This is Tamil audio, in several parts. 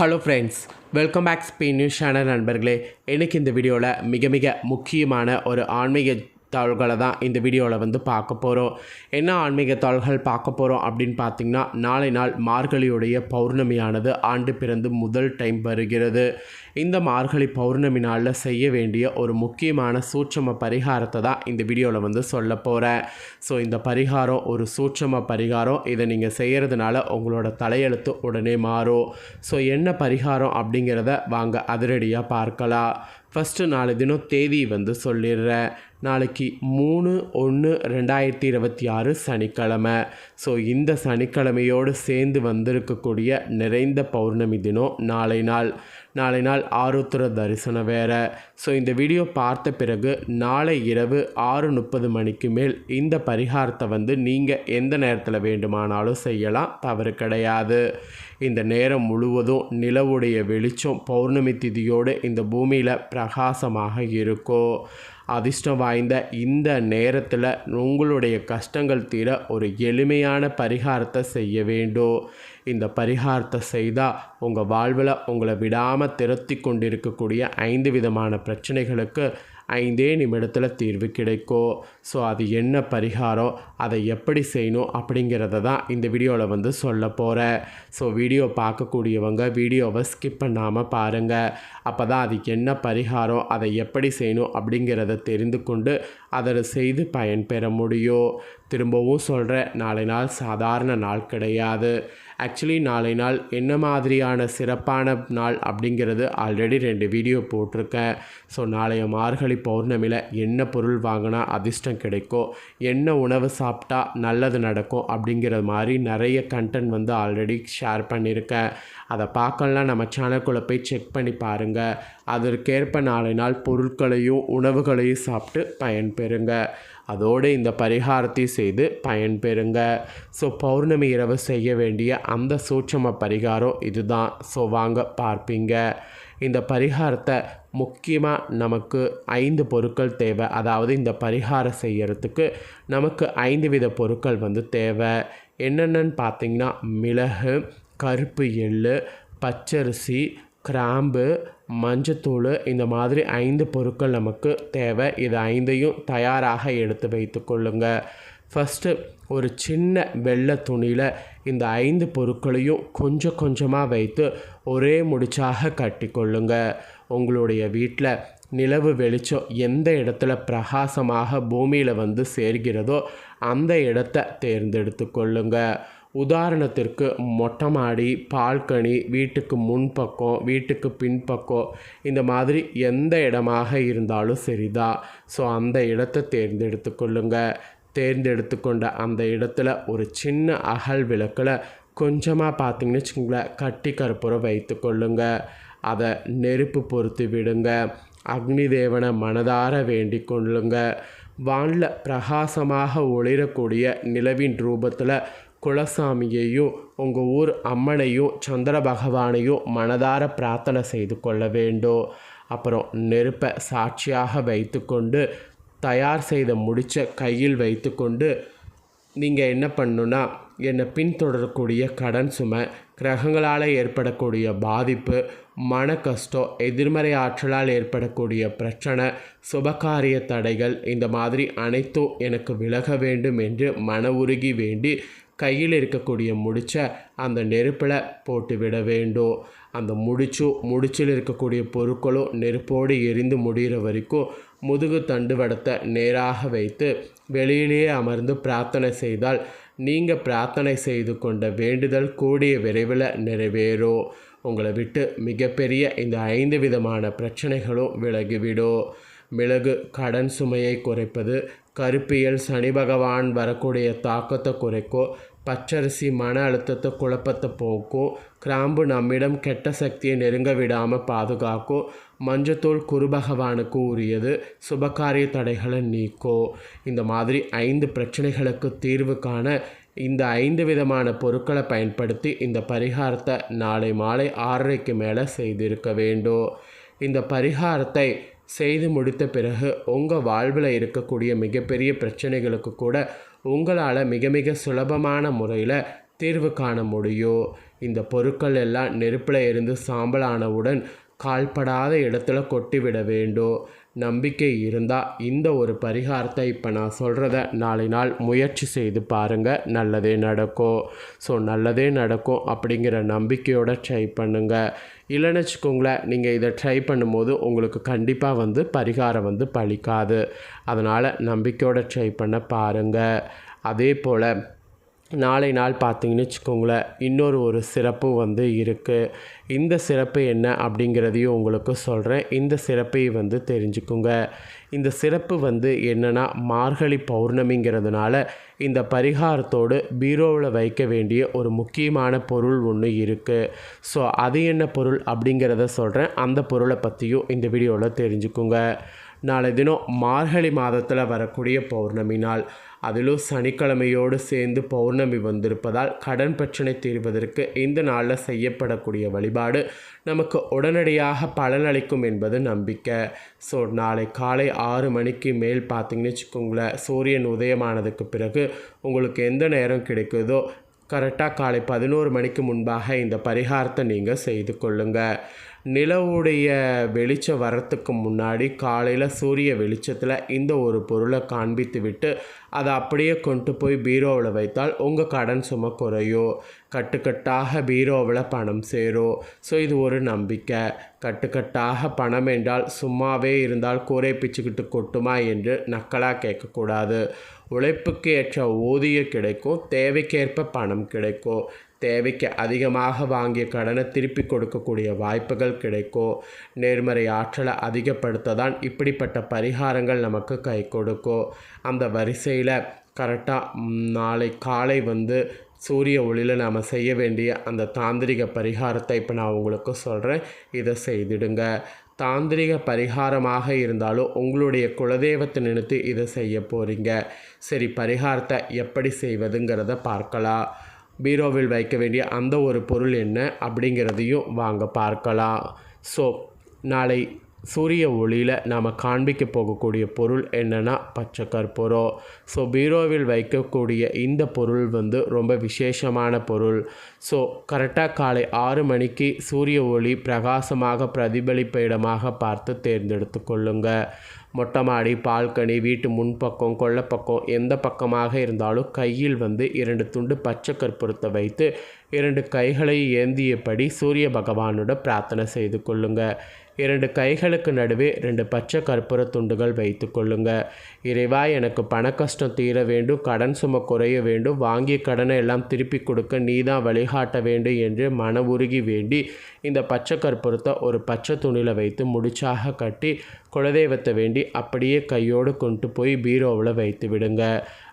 Hello friends welcome back Spain news channel நண்பர்களே. எனக்கு இந்த வீடியோவில் மிக மிக முக்கியமான ஒரு ஆன்மீக தாள்களை தான் இந்த வீடியோவில் வந்து பார்க்க போகிறோம். என்ன ஆன்மீக தாள்கள் பார்க்க போகிறோம் அப்படின்னு பார்த்தீங்கன்னா நாளை நாள் மார்கழியுடைய பௌர்ணமியானது ஆண்டு பிறந்து முதல் டைம் வருகிறது. இந்த மார்கழி பௌர்ணமி நாளில் செய்ய வேண்டிய ஒரு முக்கியமான சூட்சம பரிகாரத்தை தான் இந்த வீடியோவில் வந்து சொல்ல போகிறேன். ஸோ இந்த பரிகாரம் ஒரு சூட்சம பரிகாரம். இதை நீங்கள் செய்கிறதுனால உங்களோட தலையெழுத்து உடனே மாறும். ஸோ என்ன பரிகாரம் அப்படிங்கிறத வாங்க அதிரடியாக பார்க்கலாம். ஃபஸ்ட்டு நாலு தினம் தேதி வந்து சொல்லிடுறேன் நாளைக்கு மூணு ஒன்று ரெண்டாயிரத்தி இருபத்தி ஆறு சனிக்கிழமை. ஸோ இந்த சனிக்கிழமையோடு சேர்ந்து வந்திருக்கக்கூடிய நிறைந்த பௌர்ணமி தினம் நாளை நாள். நாளை நாள் ஆருத்ர தரிசனம் வேற. ஸோ இந்த வீடியோ பார்த்த பிறகு நாளை இரவு ஆறு முப்பது மணிக்கு மேல் இந்த பரிகாரத்தை வந்து நீங்கள் எந்த நேரத்தில் வேண்டுமானாலும் செய்யலாம். தவறு கிடையாது. இந்த நேரம் முழுவதும் நிலவுடைய வெளிச்சம் பௌர்ணமி திதியோடு இந்த பூமியில் பிரகாசமாக இருக்கும். அதிர்ஷ்டம் வாய்ந்த இந்த நேரத்தில் உங்களுடைய கஷ்டங்கள் தீர ஒரு எளிமையான பரிகாரத்தை செய்ய வேண்டும். இந்த பரிகாரத்தை செய்தால் உங்கள் வாழ்வில் உங்களை விடாமல் திருத்தி கொண்டிருக்கக்கூடிய ஐந்து விதமான பிரச்சனைகளுக்கு ஐந்தே நிமிடத்தில் தீர்வு கிடைக்கும் ஸோ அது என்ன பரிகாரம் அதை எப்படி செய்யணும் அப்படிங்கிறத தான் இந்த வீடியோவில் வந்து சொல்ல போகிறேன் ஸோ வீடியோ பார்க்கக்கூடியவங்க வீடியோவை ஸ்கிப் பண்ணாமல் பாருங்கள் அப்போ தான் அது என்ன பரிகாரம் அதை எப்படி செய்யணும் அப்படிங்கிறத தெரிந்து கொண்டு அதை செய்து பயன்பெற முடியும். திரும்பவும் சொல்கிறேன் நாளை நாள் சாதாரண நாள் கிடையாது. ஆக்சுவலி நாளை நாள் என்ன மாதிரியான சிறப்பான நாள் அப்படிங்கிறது ஆல்ரெடி ரெண்டு வீடியோ போட்டிருக்கேன். ஸோ நாளைய மார்கழி பௌர்ணமியில் என்ன பொருள் வாங்கினா அதிர்ஷ்டம் கிடைக்கும்? என்ன உணவு சாப்பிட்டா நல்லது நடக்கும்? அப்படிங்கிற மாதிரி நிறைய கண்டென்ட் வந்து ஆல்ரெடி ஷேர் பண்ணியிருக்கேன். அதை பார்க்கலாம் நம்ம சேனல்குள்ளே போய் செக் பண்ணி பாருங்கள் அதற்கேற்ப நாளை நாள் பொருட்களையும் உணவுகளையும் சாப்பிட்டு பயன்பெறுங்க அதோடு இந்த பரிகாரத்தை செய்து பயன்பெறுங்க ஸோ பௌர்ணமி இரவு செய்ய வேண்டிய அந்த சூட்சம பரிகாரம் இதுதான். ஸோ வாங்க பார்ப்பீங்க. இந்த பரிகாரத்தை முக்கியமாக நமக்கு ஐந்து பொருட்கள் தேவை. அதாவது இந்த பரிகாரம் செய்கிறதுக்கு நமக்கு ஐந்து வித பொருட்கள் வந்து தேவை. என்னென்னு பார்த்தீங்கன்னா மிளகு கருப்பு எள்ளு பச்சரிசி கிராம்பு மஞ்சத்தூள் இந்த மாதிரி ஐந்து பொருட்கள் நமக்கு தேவை. இது ஐந்தையும் தயாராக எடுத்து வைத்து கொள்ளுங்க. ஃபஸ்ட்டு ஒரு சின்ன வெள்ளை துணியில் இந்த ஐந்து பொருட்களையும் கொஞ்சம் கொஞ்சமாக வைத்து ஒரே முடிச்சாக கட்டி கொள்ளுங்க. உங்களுடைய வீட்டில் நிலவு வெளிச்சம் எந்த இடத்துல பிரகாசமாக பூமியில் வந்து சேர்கிறதோ அந்த இடத்த தேர்ந்தெடுத்து கொள்ளுங்கள் உதாரணத்திற்கு மொட்டை மாடி பால்கனி வீட்டுக்கு முன்பக்கம் வீட்டுக்கு பின்பக்கம் இந்த மாதிரி எந்த இடமாக இருந்தாலும் சரிதான் ஸோ அந்த இடத்தை தேர்ந்தெடுத்து கொள்ளுங்க. தேர்ந்தெடுத்து கொண்ட அந்த இடத்துல ஒரு சின்ன அகல் விளக்கில் கொஞ்சமாக பார்த்தீங்கன்னு வச்சுக்கோங்களேன் கட்டி கற்பூரம் வைத்து கொள்ளுங்க. அதை நெருப்பு பொறுத்து விடுங்க. அக்னி தேவனை மனதார வேண்டிக் கொள்ளுங்க. வானில் பிரகாசமாக ஒளிரக்கூடிய நிலவின் ரூபத்தில் குலசாமியையும் உங்கள் ஊர் அம்மனையும் சந்திர பகவானையும் மனதார பிரார்த்தனை செய்து கொள்ள வேண்டும் அப்புறம் நெருப்பை சாட்சியாக வைத்துக்கொண்டு தயார் செய்த முடிச்ச கையில் வைத்துக்கொண்டு நீங்கள் என்ன பண்ணுன்னா என்னை பின்தொடரக்கூடிய கடன் சுமை கிரகங்களால் ஏற்படக்கூடிய பாதிப்பு மன கஷ்டம் எதிர்மறை ஆற்றலால் ஏற்படக்கூடிய பிரச்சனை சுபகாரிய தடைகள் இந்த மாதிரி அனைத்தும் எனக்கு விலக வேண்டும் என்று மன உருகி வேண்டி கையில் இருக்கக்கூடிய முடிச்சை அந்த நெருப்பில் போட்டு விட வேண்டும். அந்த முடிச்சும் முடிச்சில் இருக்கக்கூடிய பொருட்களும் நெருப்போடு எரிந்து முடிகிற வரைக்கும் முதுகு தண்டுவடத்தை நேராக வைத்து வெளியிலேயே அமர்ந்து பிரார்த்தனை செய்தால் நீங்கள் பிரார்த்தனை செய்து கொண்ட வேண்டுதல் கூடிய விரைவில் நிறைவேறும். உங்களை விட்டு மிகப்பெரிய இந்த ஐந்து விதமான பிரச்சனைகளும் விலகிவிடும். மிளகு கடன் சுமையை குறைப்பது கருப்பியல் சனி பகவான் வரக்கூடிய தாக்கத்தை குறைக்கும் பச்சரிசி மன அழுத்தத்தை குழப்பத்தை போக்கும் கிராம்பு நம்மிடம் கெட்ட சக்தியை நெருங்க விடாமல் பாதுகாக்கும் மஞ்சத்தூள் குரு பகவானுக்கு உரியது சுபகாரிய தடைகளை நீக்கும் இந்த மாதிரி ஐந்து பிரச்சனைகளுக்கு தீர்வு காண இந்த ஐந்து விதமான பொருட்களை பயன்படுத்தி இந்த பரிகாரத்தை நாளை மாலை ஆறரைக்கு மேலே செய்திருக்க வேண்டும். இந்த பரிகாரத்தை செய்து முடித்த பிறகு உங்கள் வாழ்வில் இருக்கக்கூடிய மிகப்பெரிய பிரச்சனைகளுக்கு கூட உங்களால் மிக மிக சுலபமான முறையில் தீர்வு காண முடியும் இந்த பொருட்கள் எல்லாம் நெருப்பில் இருந்து சாம்பலானவுடன் கால்படாத இடத்துல கொட்டிவிட வேண்டும் நம்பிக்கை இருந்தால் இந்த ஒரு பரிகாரத்தை இப்போ நான் சொல்கிறத நாளை நாள் முயற்சி செய்து பாருங்கள் நல்லதே நடக்கும். ஸோ நல்லதே நடக்கும் அப்படிங்கிற நம்பிக்கையோட ட்ரை பண்ணுங்கள் இல்லைன்னு வச்சுக்கோங்களேன் நீங்கள் இதை ட்ரை பண்ணும்போது உங்களுக்கு கண்டிப்பாக வந்து பரிகாரம் வந்து பழிக்காது. அதனால் நம்பிக்கையோட ட்ரை பண்ண பாருங்கள் அதே போல் நாளை நாள் பார்த்தீங்கன்னு வச்சுக்கோங்களேன் இன்னொரு ஒரு சிறப்பு வந்து இருக்குது இந்த சிறப்பு என்ன அப்படிங்கிறதையும் உங்களுக்கு சொல்கிறேன் இந்த சிறப்பை வந்து தெரிஞ்சுக்குங்க. இந்த சிறப்பு வந்து என்னென்னா மார்கழி பௌர்ணமிங்கிறதுனால இந்த பரிகாரத்தோடு பீரோவில் வைக்க வேண்டிய ஒரு முக்கியமான பொருள் ஒன்று இருக்குது ஸோ அது என்ன பொருள் அப்படிங்கிறத சொல்கிறேன் அந்த பொருளை பற்றியும் இந்த வீடியோவில் தெரிஞ்சுக்குங்க. நாளை தினம் மார்கழி மாதத்தில் வரக்கூடிய பௌர்ணமி நாள். அதிலும் சனிக்கிழமையோடு சேர்ந்து பௌர்ணமி வந்திருப்பதால் கடன் பிரச்சனை தீர்வதற்கு இந்த நாளில் செய்யப்படக்கூடிய வழிபாடு நமக்கு உடனடியாக பலனளிக்கும் என்பது நம்பிக்கை. ஸோ நாளை காலை ஆறு மணிக்கு மேல் பார்த்தீங்கன்னு வச்சுக்கோங்களேன் சூரியன் உதயமானதுக்கு பிறகு உங்களுக்கு எந்த நேரம் கிடைக்குதோ கரெக்டாக காலை பதினோரு மணிக்கு முன்பாக இந்த பரிகாரத்தை நீங்கள் செய்து கொள்ளுங்கள் நிலவுடைய வெளிச்சம் வரத்துக்கு முன்னாடி காலையில் சூரிய வெளிச்சத்தில் இந்த ஒரு பொருளை காண்பித்து விட்டு அதை அப்படியே கொண்டு போய் பீரோவில் வைத்தால் உங்கள் கடன் சுமை குறையும் கட்டுக்கட்டாக பீரோவில் பணம் சேரும் ஸோ இது ஒரு நம்பிக்கை. கட்டுக்கட்டாக பணம் என்றால் சும்மாவே இருந்தால் கூரை பிச்சுக்கிட்டு கொட்டுமா என்று நக்கலாக கேட்கக்கூடாது. உழைப்புக்கு ஏற்ற ஊதியம் கிடைக்கும் தேவைக்கேற்ப பணம் கிடைக்கும். தேவைக்கு அதிகமாக வாங்கிய கடனை திருப்பி கொடுக்கக்கூடிய வாய்ப்புகள் கிடைக்கும் நேர்மறை ஆற்றலை அதிகப்படுத்த தான் இப்படிப்பட்ட பரிகாரங்கள் நமக்கு கை கொடுக்கும் அந்த வரிசையில் கரெக்டாக நாளை காலை வந்து சூரிய ஒளியில் நாம் செய்ய வேண்டிய அந்த தாந்திரிக பரிகாரத்தை இப்போ நான் உங்களுக்கு சொல்கிறேன் இதை செய்திடுங்க. தாந்திரிக பரிகாரமாக இருந்தாலும் உங்களுடைய குலதெய்வத்தை நினைத்து இதை செய்ய போகிறீங்க சரி பரிகாரத்தை எப்படி செய்வதுங்கிறத பார்க்கலாம். பீரோவில் வைக்க வேண்டிய அந்த ஒரு பொருள் என்ன அப்படிங்கிறதையும் வாங்க பார்க்கலாம். ஸோ நாளை சூரிய ஒளியில் நாம் காண்பிக்க போகக்கூடிய பொருள் என்னென்னா பச்சை கற்பூரம். ஸோ பீரோவில் வைக்கக்கூடிய இந்த பொருள் வந்து ரொம்ப விசேஷமான பொருள். ஸோ கரெக்டாக காலை ஆறு மணிக்கு சூரிய ஒளி பிரகாசமாக பிரதிபலிப்ப இடமாக பார்த்து தேர்ந்தெடுத்து கொள்ளுங்கள் மொட்டை மாடி பால்கனி வீட்டு முன்பக்கம் கொள்ளப்பக்கம் எந்த பக்கமாக இருந்தாலும் கையில் வந்து இரண்டு துண்டு பச்சை கற்பூரத்தை வைத்து இரண்டு கைகளை ஏந்தியபடி சூரிய பகவானோட பிரார்த்தனை செய்து கொள்ளுங்க. இரண்டு கைகளுக்கு நடுவே ரெண்டு பச்சை கற்பூர துண்டுகள் வைத்து கொள்ளுங்க. இறைவா எனக்கு பண கஷ்டம் தீர வேண்டும் கடன் சும குறைய வேண்டும் வாங்கிய கடனை எல்லாம் திருப்பி கொடுக்க நீ தான் வழிகாட்ட வேண்டும் என்று மன உருகி வேண்டி இந்த பச்சை கற்பூரத்தை ஒரு பச்சை துணியில் வைத்து முடிச்சாக கட்டி குலதெய்வத்தை வேண்டி அப்படியே கையோடு கொண்டு போய் பீரோவில் வைத்து விடுங்க.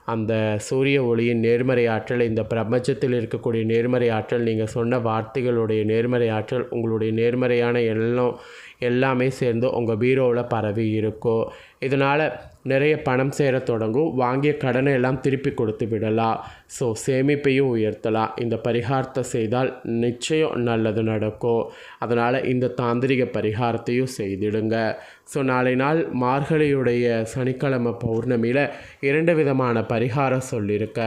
அந்த சூரிய ஒளியின் நேர்மறை ஆற்றல் இந்த பிரபஞ்சத்தில் இருக்கக்கூடிய நேர்மறை ஆற்றல் நீங்கள் சொன்ன வார்த்தைகளுடைய நேர்மறை ஆற்றல் உங்களுடைய நேர்மறையான எல்லாம் எல்லாமே சேர்ந்து உங்கள் பீரோவில் பரவி இருக்கும் இதனால் நிறைய பணம் சேர தொடங்கும். வாங்கிய கடனை எல்லாம் திருப்பி கொடுத்து விடலாம். ஸோ சேமிப்பையும் உயர்த்தலாம். இந்த பரிகாரத்தை செய்தால் நிச்சயம் நல்லது நடக்கும். அதனால் இந்த தாந்திரிக பரிகாரத்தையும் செய்திடுங்க. ஸோ நாளை நாள் மார்கழியுடைய சனிக்கிழமை பௌர்ணமியில் இரண்டு விதமான பரிகாரம் சொல்லியிருக்க.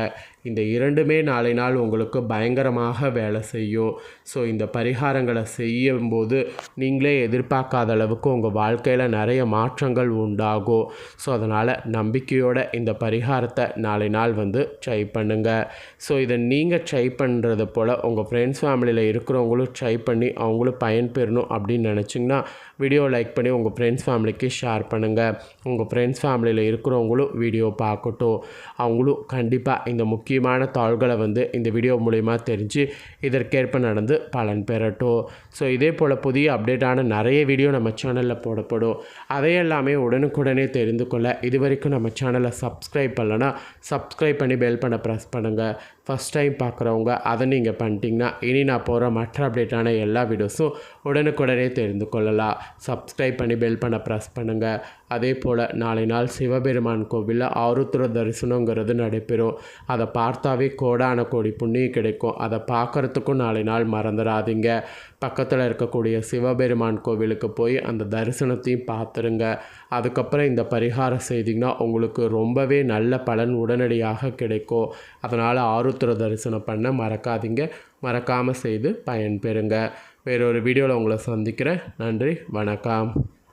இந்த இரண்டுமே நாளை நாள் உங்களுக்கு பயங்கரமாக வேலை செய்யும். ஸோ இந்த பரிகாரங்களை செய்யும்போது நீங்களே எதிர்பார்க்காத அளவுக்கு உங்கள் வாழ்க்கையில் நிறைய மாற்றங்கள் உண்டாகும். ஸோ அதனால் அதனால் நம்பிக்கையோட இந்த பரிகாரத்தை நாளை நாள் வந்து ட்ரை பண்ணுங்கள் ஸோ இதை நீங்கள் ட்ரை பண்ணுறது போல் உங்கள் ஃப்ரெண்ட்ஸ் ஃபேமிலியில் இருக்கிறவங்களும் ட்ரை பண்ணி அவங்களும் பயன்பெறணும் அப்படின்னு நினச்சிங்கன்னா வீடியோ லைக் பண்ணி உங்கள் ஃப்ரெண்ட்ஸ் ஃபேமிலிக்கு ஷேர் பண்ணுங்கள் உங்கள் ஃப்ரெண்ட்ஸ் ஃபேமிலியில் இருக்கிறவங்களும் வீடியோ பார்க்கட்டும். அவங்களும் கண்டிப்பாக இந்த முக்கியமான தாள்களை வந்து இந்த வீடியோ மூலிமா தெரிஞ்சு இதற்கேற்ப நடந்து பலன் பெறட்டும். ஸோ இதே போல் புதிய அப்டேட்டான நிறைய வீடியோ நம்ம சேனலில் போடப்படும். அதையெல்லாமே உடனுக்குடனே தெரிந்து கொள்ள இது வரைக்கும் நம்ம சேனலை சப்ஸ்கிரைப் பண்ணலன்னா சப்ஸ்கிரைப் பண்ணி பெல் பண்ண ப்ரெஸ் பண்ணுங்கள் ஃபஸ்ட் டைம் பார்க்குறவங்க அதை நீங்கள் பண்ணிட்டீங்கன்னா இனி நான் போகிற மற்ற அப்டேட்டான எல்லா வீடியோஸும் உடனுக்குடனே தெரிந்து கொள்ளலாம். சப்ஸ்கிரைப் பண்ணி பெல் பண்ண ப்ரெஸ் பண்ணுங்கள் அதே போல் நாளை நாள் சிவபெருமான் கோவிலில் ஆருத்ர தரிசனங்கிறது நடைபெறும். அதை பார்த்தாவே கோடான கோடி புண்ணியம் கிடைக்கும். அதை பார்க்குறதுக்கும் நாளை நாள் மறந்துடாதீங்க. பக்கத்தில் இருக்கக்கூடிய சிவபெருமான் கோவிலுக்கு போய் அந்த தரிசனத்தையும் பார்த்துருங்க. அதுக்கப்புறம் இந்த பரிகாரம் செய்திங்கன்னா உங்களுக்கு ரொம்பவே நல்ல பலன் உடனடியாக கிடைக்கும். அதனால் ஆருத்ர தரிசனம் பண்ண மறக்காதீங்க. மறக்காமல் செய்து பயன்பெறுங்க. வேறொரு வீடியோவில் உங்களை சந்திக்கிறேன். நன்றி. வணக்கம்.